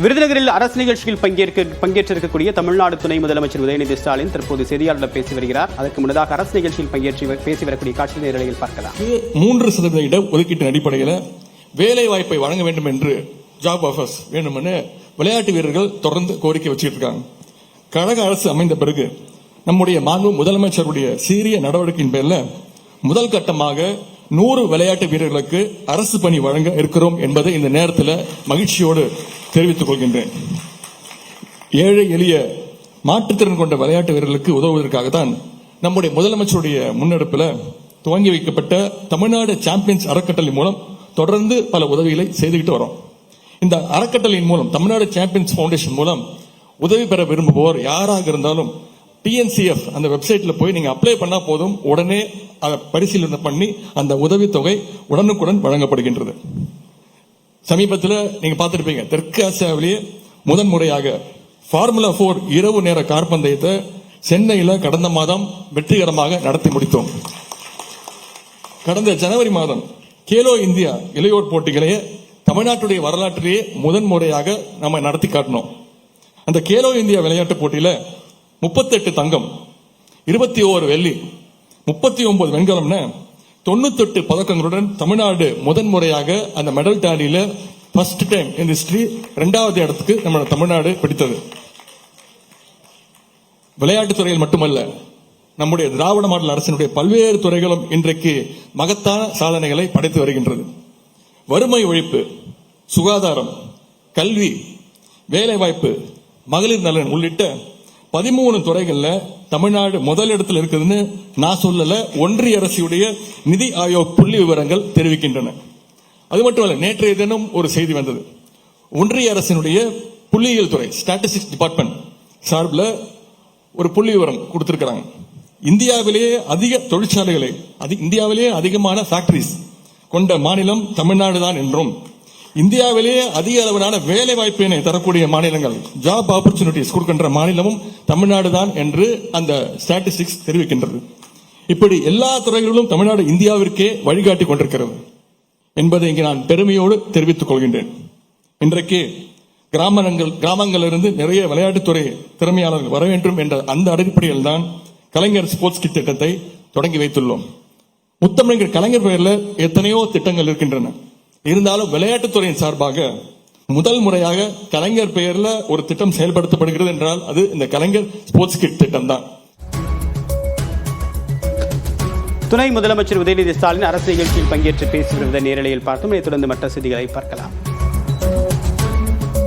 விருதுநகரில் அரசு நிகழ்ச்சியில் பங்கேற்க பங்கேற்றிருக்கக்கூடிய தமிழ்நாடு துணை முதலமைச்சர் உதயநிதி ஸ்டாலின் தற்போது செய்தியாளர்களிடம் பேசி வருகிறார். அதற்கு முன்னதாக அரசு நிகழ்ச்சியில் பங்கேற்று பேசி வரக்கூடிய காட்சி நேரலையில் பார்க்கலாம். மூன்று சதவீத இட ஒதுக்கீட்டின் அடிப்படையில் வேலை வாய்ப்பை வழங்க வேண்டும் என்று ஜாப் ஆஃபர்ஸ் வேண்டுமென்னு விளையாட்டு வீரர்கள் தொடர்ந்து கோரிக்கை வச்சுட்டு இருக்காங்க கழக அரசு அமைந்த பிறகு நம்முடைய மாண்பு முதலமைச்சருடைய சீரிய நடவடிக்கையின் பேரில் முதல் கட்டமாக நூறு விளையாட்டு வீரர்களுக்கு அரசு பணி வழங்க இருக்கிறோம் என்பதை இந்த நேரத்தில் மகிழ்ச்சியோடு தெரிவித்துக் கொள்கின்றேன். ஏழை எளிய மாற்றுத்திறன் கொண்ட விளையாட்டு வீரர்களுக்கு உதவுவதற்காகத்தான் நம்முடைய முதலமைச்சருடைய முன்னெடுப்பில் துவங்கி வைக்கப்பட்ட தமிழ்நாடு சாம்பியன்ஸ் அறக்கட்டளை மூலம் தொடர்ந்து பல உதவிகளை செய்துகிட்டு வரோம். இந்த அறக்கட்டளையின் மூலம் தமிழ்நாடு சாம்பியன்ஸ் ஃபவுண்டேஷன் மூலம் உதவி பெற விரும்புவோர் யாராக இருந்தாலும் டிஎன்சிஎஃப் அந்த வெப்சைட்டில் போய் நீங்கள் அப்ளை பண்ணால் போதும். உடனே அதை பரிசீலனை பண்ணி அந்த உதவித்தொகை உடனுக்குடன் வழங்கப்படுகின்றது. சமீபத்தில் நீங்க பார்த்துருப்பீங்க. தெற்கு ஆசியாவிலேயே முதன்முறையாக ஃபார்முலா போர் இரவு நேர கார்பந்தயத்தை சென்னையில் கடந்த மாதம் வெற்றிகரமாக நடத்தி முடித்தோம். கடந்த ஜனவரி மாதம் கேலோ இந்தியா இளையோர் போட்டிகளையே தமிழ்நாட்டுடைய வரலாற்றிலேயே முதன்முறையாக நம்ம நடத்தி காட்டினோம். அந்த கேலோ இந்தியா விளையாட்டு போட்டியில் முப்பத்தெட்டு தங்கம் இருபத்தி ஓரு வெள்ளி முப்பத்தி ஒன்பது வெண்கலம்னு தொண்ணூத்தெட்டு பதக்கங்களுடன் தமிழ்நாடு முதன்முறையாக அந்த மெடல் டேலியில ஃபர்ஸ்ட் டைம் இந்த ஹிஸ்டரி ரெண்டாவது இடத்துக்கு நம்ம தமிழ்நாடு பிடித்தது. விளையாட்டுத் துறையில் மட்டுமல்ல நம்முடைய திராவிட மாடல் அரசினுடைய பல்வேறு துறைகளும் இன்றைக்கு மகத்தான சாதனைகளை படைத்து வருகின்றது. வறுமை ஒழிப்பு சுகாதாரம் கல்வி வேலைவாய்ப்பு மகளிர் நலன் உள்ளிட்ட பதிமூணு துறைகள்ல தமிழ்நாடு முதலிடத்தில் இருக்குதுன்னு நான் சொல்லல ஒன்றிய அரசுடைய நிதி ஆயோக் புள்ளி விவரங்கள் தெரிவிக்கின்றன. அது மட்டும் இல்லை நேற்றைய தினம் ஒரு செய்தி வந்தது. ஒன்றிய அரசினுடைய புள்ளியியல் துறை ஸ்டாட்டிஸ்டிக்ஸ் டிபார்ட்மெண்ட் சார்பில் ஒரு புள்ளி விவரம் கொடுத்துருக்கிறாங்க. இந்தியாவிலேயே அதிக தொழிற்சாலைகளை அதி- இந்தியாவிலேயே அதிகமான ஃபேக்டரிஸ் கொண்ட மாநிலம் தமிழ்நாடு தான் என்றும் இந்தியாவிலேயே அதிக அளவிலான வேலை வாய்ப்பினை தரக்கூடிய மாநிலங்கள் ஜாப் ஆப்பர்ச்சுனிட்டிஸ் கொடுக்கின்ற மாநிலமும் தமிழ்நாடு தான் என்று அந்த ஸ்டாட்டிஸ்டிக்ஸ் தெரிவிக்கின்றது. இப்படி எல்லா துறைகளிலும் தமிழ்நாடு இந்தியாவிற்கே வழிகாட்டி கொண்டிருக்கிறது என்பதை இங்கே நான் பெருமையோடு தெரிவித்துக் கொள்கின்றேன். இன்றைக்கு கிராமங்கள் கிராமங்களிலிருந்து நிறைய விளையாட்டுத்துறை திறமையாளர்கள் வர வேண்டும் என்ற அந்த அடிப்படையில் தான் கலைஞர் ஸ்போர்ட்ஸ் கிட் திட்டத்தை தொடங்கி வைத்துள்ளோம். முத்தமிழர் கலைஞர் பெயரில் எத்தனையோ திட்டங்கள் இருக்கின்றன. இருந்தாலும் விளையாட்டுத்துறையின் சார்பாக முதல் முறையாக கலைஞர் பெயர்ல ஒரு திட்டம் செயல்படுத்தப்படுகிறது என்றால் அது இந்த கலைஞர் ஸ்போர்ட்ஸ் கிட் திட்டம் தான் துணை முதலமைச்சர் உதயநிதி ஸ்டாலின் அரசு நிகழ்ச்சியில் பங்கேற்று பேசி வருவதை நேரலையில் பார்த்தோம். இதைத் தொடர்ந்து மற்ற செய்திகளை பார்க்கலாம்.